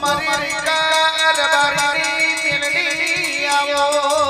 મારી કાર બારી આવો.